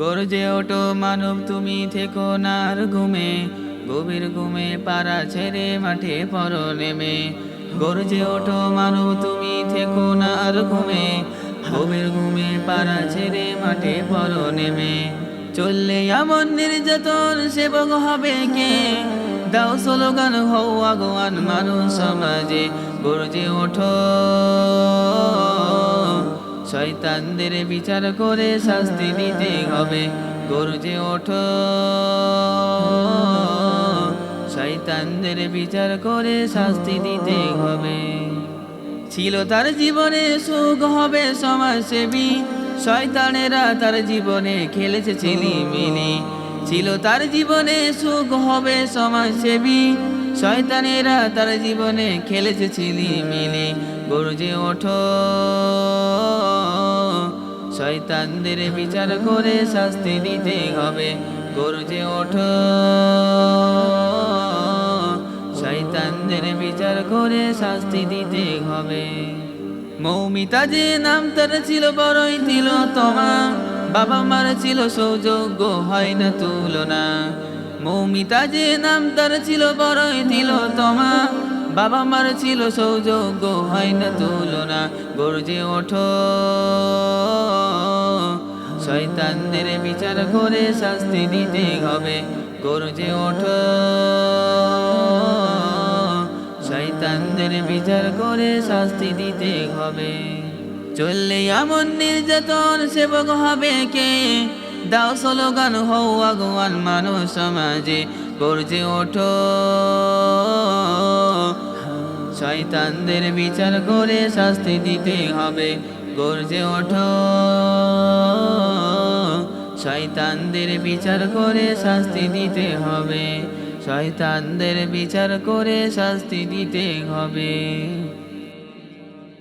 গর্জে ওঠো মানব, তুমি থেকো নার ঘুমে। গভীর ঘুমে পাড়া ছেড়ে মাঠে পর নেমে। গর্জে ওঠো মানব, তুমি থেকো নার ঘুমে। গভীর ঘুমে পাড়া ছেড়ে মাঠে পর নেমে। চললে এমন নির্যাতন সেবক হবে কে? দাও স্লোগান, হও আগোয়ান, মানুষ সমাজে। গর্জে ওঠো। শয়তানদের বিচার করে শাস্তি দিতে হবে। গর্জে ওঠো। শয়তানদের বিচার করে শাস্তি দিতে হবে। ছিল তার জীবনে সুখ হবে সমাজসেবী। শয়তানেরা তার জীবনে খেলেছে ছেলিমিলি। ছিল তার জীবনে সুখ হবে সমাজসেবী। শয়তানেরা তার জীবনে খেলেছে ছিলিমিলি। গরজে ওঠো। শয়তানদের বিচার করে শাস্তি দিতে হবে। গরজে ওঠো। শয়তানদের বিচার করে শাস্তি দিতে হবে। মৌমিতা যে নাম তার ছিল বড়ই ছিল তোমা। বাবা মার ছিল সৌযোগ্য হয় না তুলনা। মৌমিতা যে নাম তার ছিল বড়ই ছিল তোমা। বাবা মার ছিল সৌযোগ্য হয় না তুলনা? গর্জে ওঠো। শয়তানদের বিচার করে শাস্তি দিতে হবে। গর্জে ওঠো। শয়তানদের বিচার করে শাস্তি দিতে হবে। চললে এমন নির্যাতন সেবক হবে কে? দাও স্লোগান, হও আগুয়ান মানুষ সমাজে। গর্জে ওঠো। শয়তানদের বিচার করে শাস্তি দিতে হবে। গর্জে ওঠো। শয়তানদের বিচার করে শাস্তি দিতে হবে। শয়তানদের বিচার করে শাস্তি দিতে হবে।